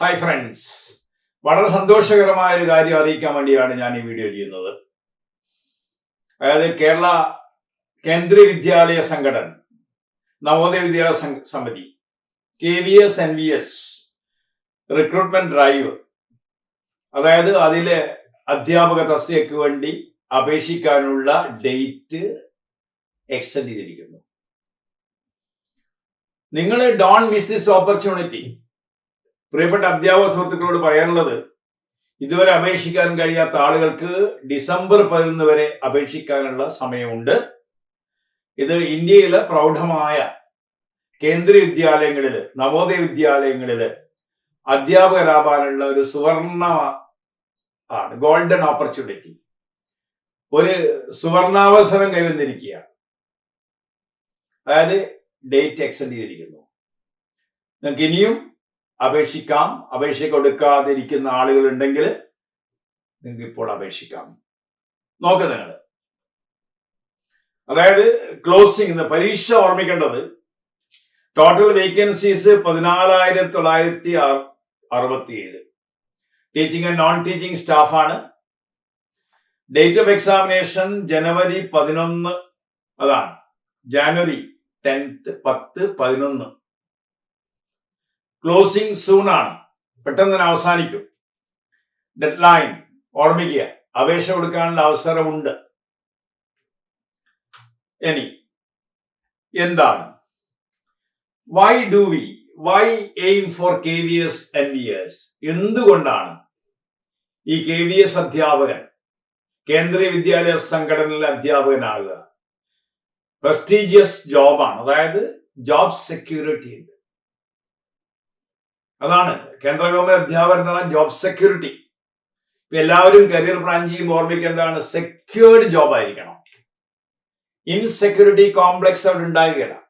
Hi friends വളരെ സന്തോഷകരമായ ഒരു കാര്യം അറിയിക്കാൻ വേണ്ടിയാണ് ഞാൻ ഈ വീഡിയോ ചെയ്യുന്നത്. അതായത് കേരള കേന്ദ്രീയ വിദ്യാലയ സംഘടന Navodaya Vidyalaya Samiti K V S N V S recruitment drive അതായത് അതിലെ അധ്യാപക തസ്തികയ്ക്ക് വേണ്ടി അപേക്ഷിക്കാനുള്ള ഡേറ്റ് എക്സ്റ്റെൻഡ് ചെയ്തിരിക്കുന്നു. നിങ്ങൾ ഡോൺ മിസ് ദിസ് ഓപ്പർച്യൂണിറ്റി പ്രിയപ്പെട്ട അധ്യാപക സുഹൃത്തുക്കളോട് പറയാനുള്ളത് ഇതുവരെ അപേക്ഷിക്കാൻ കഴിയാത്ത ആളുകൾക്ക് ഡിസംബർ പതിനൊന്ന് വരെ അപേക്ഷിക്കാനുള്ള സമയമുണ്ട്. ഇത് ഇന്ത്യയിലെ പ്രൗഢമായ കേന്ദ്രീയ വിദ്യാലയങ്ങളിൽ നവോദയ വിദ്യാലയങ്ങളിൽ അധ്യാപകരാവാനുള്ള ഒരു സുവർണ ആണ് ഗോൾഡൻ ഓപ്പർച്യൂണിറ്റി. ഒരു സുവർണാവസരം കൈവന്നിരിക്കുകയാണ്. അതായത് ഡേറ്റ് എക്സ്റ്റെൻഡ് ചെയ്തിരിക്കുന്നു. നിങ്ങൾക്ക് ഇനിയും അപേക്ഷിക്കാം. അപേക്ഷ കൊടുക്കാതിരിക്കുന്ന ആളുകൾ ഉണ്ടെങ്കിൽ നിങ്ങൾക്ക് ഇപ്പോൾ അപേക്ഷിക്കാം. നോക്ക് നിങ്ങൾ. അതായത് ക്ലോസിംഗ് പരീക്ഷ ഓർമ്മിക്കേണ്ടത് ടോട്ടൽ വേക്കൻസീസ് പതിനാലായിരത്തി തൊള്ളായിരത്തി അറുപത്തി ഏഴ് ടീച്ചിങ് ആൻഡ് നോൺ ടീച്ചിങ് സ്റ്റാഫാണ് ഡേറ്റ് ഓഫ് എക്സാമിനേഷൻ ജനുവരി പതിനൊന്ന് അതാണ്. ജാനുവരി ടെൻത്ത് പത്ത് പതിനൊന്ന്. ക്ലോസിംഗ് സൂൺ ആണ്. പെട്ടെന്ന് തന്നെ അവസാനിക്കും. ഡെഡ് ലൈൻ ഓർമ്മിക്കുക. അപേക്ഷ കൊടുക്കാനുള്ള അവസരമുണ്ട്. ഇനി എന്താണ്? Why do we why aim for K V S N V S എന്തുകൊണ്ടാണ് ഈ കെ വി എസ് അധ്യാപകൻ കേന്ദ്രീയ വിദ്യാലയ സംഘടനയിലെ അധ്യാപകനാകുക? പ്രസ്റ്റീജിയസ് ജോബാണ് അതായത് ജോബ് സെക്യൂരിറ്റി ഉണ്ട്. അതാണ്. കേന്ദ്ര ഗവൺമെന്റ് അധ്യാപകൻ എന്ന് ജോബ് സെക്യൂരിറ്റി ഇപ്പൊ എല്ലാവരും കരിയർ പ്ലാൻ ചെയ്യുമ്പോൾ ഓർമ്മിക്കുക എന്താണ്? സെക്യൂർഡ് ജോബ് ആയിരിക്കണം. ഇൻസെക്യൂരിറ്റി കോംപ്ലക്സ് അവിടെ ഉണ്ടാകുകയില്ല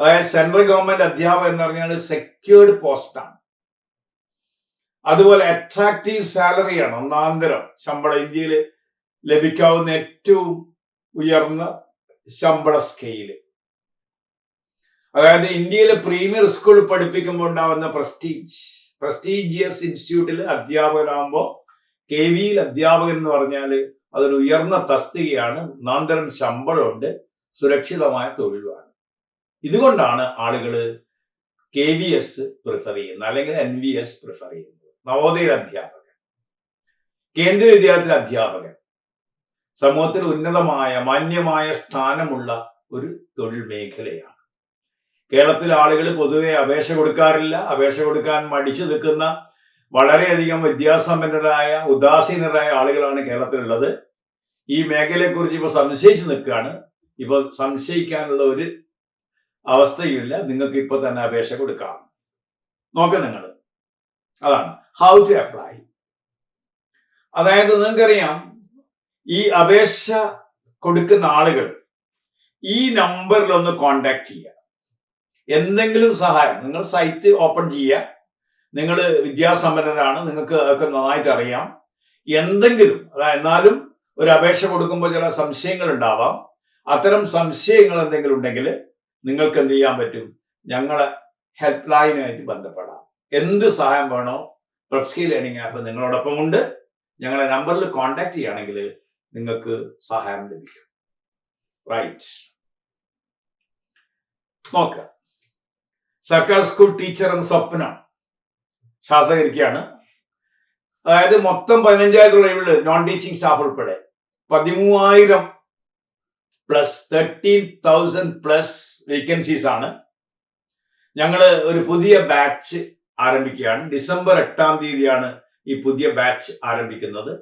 അതായത് സെൻട്രൽ ഗവൺമെന്റ് അധ്യാപകൻ എന്ന് പറഞ്ഞാൽ സെക്യൂർഡ് പോസ്റ്റാണ് അതുപോലെ അട്രാക്റ്റീവ് സാലറിയാണ് ഒന്നാന്തരം ശമ്പളം. ഇന്ത്യയിൽ ലഭിക്കാവുന്ന ഏറ്റവും ഉയർന്ന ശമ്പള സ്കെയിൽ അതായത് ഇന്ത്യയിലെ പ്രീമിയർ സ്കൂൾ പഠിപ്പിക്കുമ്പോൾ ഉണ്ടാവുന്ന പ്രസ്റ്റീജ് പ്രസ്റ്റീജിയസ് ഇൻസ്റ്റിറ്റ്യൂട്ടിൽ അധ്യാപകനാകുമ്പോൾ കെ വിയിൽ അധ്യാപകൻ എന്ന് പറഞ്ഞാൽ അതൊരു ഉയർന്ന തസ്തികയാണ് നാന്തരം ശമ്പളമുണ്ട് സുരക്ഷിതമായ തൊഴിലുമാണ്. ഇതുകൊണ്ടാണ് ആളുകൾ കെ വി എസ് പ്രിഫർ ചെയ്യുന്നത് അല്ലെങ്കിൽ എൻ വി എസ് പ്രിഫർ ചെയ്യുന്നത്. നവോദയ അധ്യാപകൻ കേന്ദ്ര വിദ്യാലയത്തിലെ അധ്യാപകൻ സമൂഹത്തിൽ ഉന്നതമായ മാന്യമായ സ്ഥാനമുള്ള ഒരു തൊഴിൽ മേഖലയാണ്. കേരളത്തിലെ ആളുകൾ പൊതുവെ അപേക്ഷ കൊടുക്കാറില്ല. അപേക്ഷ കൊടുക്കാൻ മടിച്ചു നിൽക്കുന്ന വളരെയധികം വിദ്യാസമ്പന്നരായ ഉദാസീനരായ ആളുകളാണ് കേരളത്തിലുള്ളത്. ഈ മേഖലയെക്കുറിച്ച് ഇപ്പോൾ സംശയിച്ചു നിൽക്കുകയാണ്. ഇപ്പോൾ സംശയിക്കാനുള്ള ഒരു അവസ്ഥയില്ല നിങ്ങൾക്ക് ഇപ്പോൾ തന്നെ അപേക്ഷ കൊടുക്കാം. നോക്കാം നിങ്ങൾ. അതാണ്. ഹൗ ടു അപ്ലൈ അതായത് നിങ്ങൾക്കറിയാം ഈ അപേക്ഷ കൊടുക്കുന്ന ആളുകൾ ഈ നമ്പറിലൊന്ന് കോണ്ടാക്ട് ചെയ്യുക. എന്തെങ്കിലും സഹായം നിങ്ങൾ സൈറ്റ് ഓപ്പൺ ചെയ്യുക. നിങ്ങൾ വിദ്യാസമ്പന്നരാണ് നിങ്ങൾക്ക് അതൊക്കെ നന്നായിട്ട് അറിയാം. എന്തെങ്കിലും എന്നാലും ഒരു അപേക്ഷ കൊടുക്കുമ്പോൾ ചില സംശയങ്ങൾ ഉണ്ടാവാം. അത്തരം സംശയങ്ങൾ എന്തെങ്കിലും ഉണ്ടെങ്കിൽ നിങ്ങൾക്ക് എന്ത് ചെയ്യാൻ പറ്റും? ഞങ്ങളെ ഹെൽപ്പ് ലൈനുമായിട്ട് ബന്ധപ്പെടാം. എന്ത് സഹായം വേണോ പ്രപ്സ്കി ലേണിംഗ് ആപ്പ് നിങ്ങളോടൊപ്പം ഉണ്ട്. ഞങ്ങളെ നമ്പറിൽ കോൺടാക്ട് ചെയ്യുകയാണെങ്കിൽ നിങ്ങൾക്ക് സഹായം ലഭിക്കും. റൈറ്റ് നോക്കുക. സർക്കാർ സ്കൂൾ ടീച്ചർ എന്ന സ്വപ്നം ശാസ്ത്രീകരിക്കുകയാണ് അതായത് മൊത്തം പതിനഞ്ചായിരത്തോളം ഇവിടെ നോൺ ടീച്ചിങ് സ്റ്റാഫ് ഉൾപ്പെടെ. പതിമൂവായിരം plus thirteen thousand plus vacancies ആണ്. ഞങ്ങൾ ഒരു പുതിയ ബാച്ച് ആരംഭിക്കുകയാണ്. ഡിസംബർ എട്ടാം തീയതിയാണ് ഈ പുതിയ ബാച്ച് ആരംഭിക്കുന്നത്.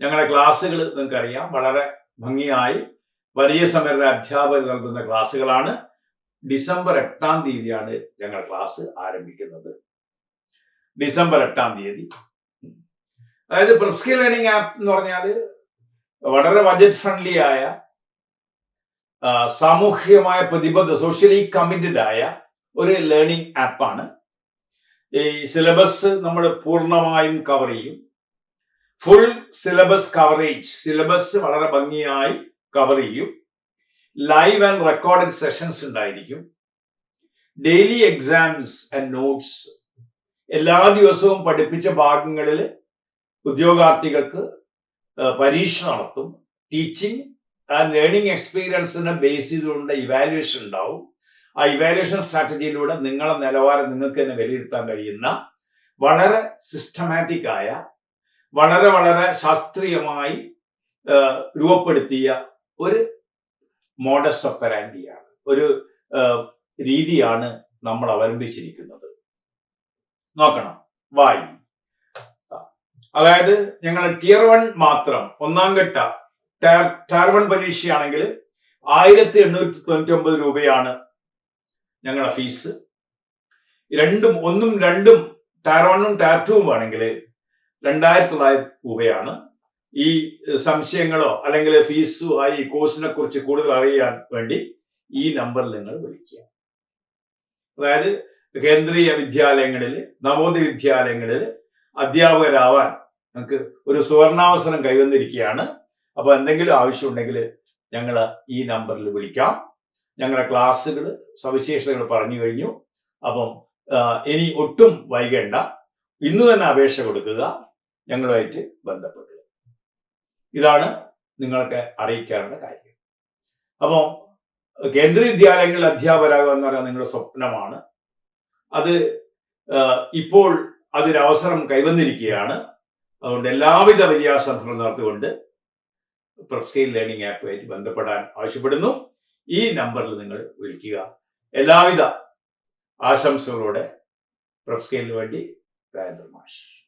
ഞങ്ങളുടെ ക്ലാസ്സുകൾ നിങ്ങൾക്കറിയാം. വളരെ ഭംഗിയായി. വലിയ സമയത്തെ അധ്യാപകർ നൽകുന്ന ക്ലാസ്സുകളാണ്. ഡിസംബർ എട്ടാം തീയതിയാണ് ഞങ്ങൾ ക്ലാസ് ആരംഭിക്കുന്നത്. ഡിസംബർ എട്ടാം തീയതി. അതായത് പ്രിസ്കി ലേണിംഗ് ആപ്പ് എന്ന് പറഞ്ഞാൽ വളരെ ബജറ്റ് ഫ്രണ്ട്ലി ആയ സാമൂഹികമായ പ്രതിബദ്ധ സോഷ്യലി കമ്മിറ്റഡ് ആയ ഒരു ലേണിംഗ് ആപ്പാണ്. ഈ സിലബസ് നമ്മൾ പൂർണമായും കവർ ചെയ്യും. ഫുൾ സിലബസ് കവറേജ് സിലബസ് വളരെ ഭംഗിയായി കവർ ചെയ്യും. ലൈവ് ആൻഡ് റെക്കോർഡഡ് സെഷൻസ് ഉണ്ടായിരിക്കും. ഡെയിലി എക്സാംസ് ആൻഡ് നോട്ട്സ് എല്ലാ ദിവസവും പഠിപ്പിച്ച ഭാഗങ്ങളിൽ ഉദ്യോഗാർത്ഥികൾക്ക് പരീക്ഷ നടത്തും. ടീച്ചിങ് ആൻഡ് ലേണിംഗ് എക്സ്പീരിയൻസിനെ ബേസ് ചെയ്തുകൊണ്ട് ഇവാലുവേഷൻ ഉണ്ടാവും. ആ ഇവാലുവേഷൻ സ്ട്രാറ്റജിയിലൂടെ നിങ്ങളെ നിലവാരം നിങ്ങൾക്ക് തന്നെ വിലയിരുത്താൻ കഴിയുന്ന വളരെ സിസ്റ്റമാറ്റിക് ആയ വളരെ വളരെ ശാസ്ത്രീയമായി രൂപപ്പെടുത്തിയ ഒരു മോഡസ് ഒപ്പരാൻഡിയാണ് ഒരു രീതിയാണ് നമ്മൾ അവലംബിച്ചിരിക്കുന്നത്. നോക്കണം. വായി അതായത് ഞങ്ങൾ ടിയർ വൺ മാത്രം ഒന്നാം ഘട്ട ടയർ വൺ പരീക്ഷയാണെങ്കിൽ ആയിരത്തി എണ്ണൂറ്റി തൊണ്ണൂറ്റി ഒമ്പത് രൂപയാണ് ഞങ്ങളുടെ ഫീസ് രണ്ടും ഒന്നും രണ്ടും ടയർ വണ്ണും ടയർ ടുവും ആണെങ്കിൽ രണ്ടായിരത്തി തൊള്ളായിരം രൂപയാണ് ഈ സംശയങ്ങളോ അല്ലെങ്കിൽ ഫീസോ ആയി ഈ കോഴ്സിനെ കുറിച്ച് കൂടുതൽ അറിയാൻ വേണ്ടി ഈ നമ്പറിൽ നിങ്ങൾ വിളിക്കുക. അതായത് കേന്ദ്രീയ വിദ്യാലയങ്ങളിൽ നവോദയ വിദ്യാലയങ്ങളിൽ അധ്യാപകരാവാൻ നിങ്ങൾക്ക് ഒരു സുവർണാവസരം കൈവന്നിരിക്കുകയാണ്. അപ്പോൾ എന്തെങ്കിലും ആവശ്യമുണ്ടെങ്കിൽ ഞങ്ങൾ ഈ നമ്പറിൽ വിളിക്കാം. ഞങ്ങളുടെ ക്ലാസ്സുകൾ സവിശേഷതകൾ പറഞ്ഞു കഴിഞ്ഞു. അപ്പം ഇനി ഒട്ടും വൈകേണ്ട. ഇന്ന് തന്നെ അപേക്ഷ കൊടുക്കുക. ഞങ്ങളുമായിട്ട് ബന്ധപ്പെടുക ഇതാണ് നിങ്ങൾക്ക് അറിയിക്കാനുള്ള കാര്യം. അപ്പോൾ കേന്ദ്ര വിദ്യാലയങ്ങളിൽ അധ്യാപകരാകുക എന്ന് പറയുന്നത് നിങ്ങളുടെ സ്വപ്നമാണ്. അത് ഇപ്പോൾ അതിനവസരം കൈവന്നിരിക്കുകയാണ്. അതുകൊണ്ട് എല്ലാവിധ വിദ്യാസംഘങ്ങളും നടത്തിക്കൊണ്ട് പ്രൊഫ്സ്കെയിൽ ലേണിംഗ് ആപ്പുമായിട്ട് ബന്ധപ്പെടാൻ ആവശ്യപ്പെടുന്നു. ഈ നമ്പറിൽ നിങ്ങൾ വിളിക്കുക. എല്ലാവിധ ആശംസകളോടെ പ്രൊഫ്സ്കെയിലിന് വേണ്ടി രാജേന്ദ്ര മാഷ്.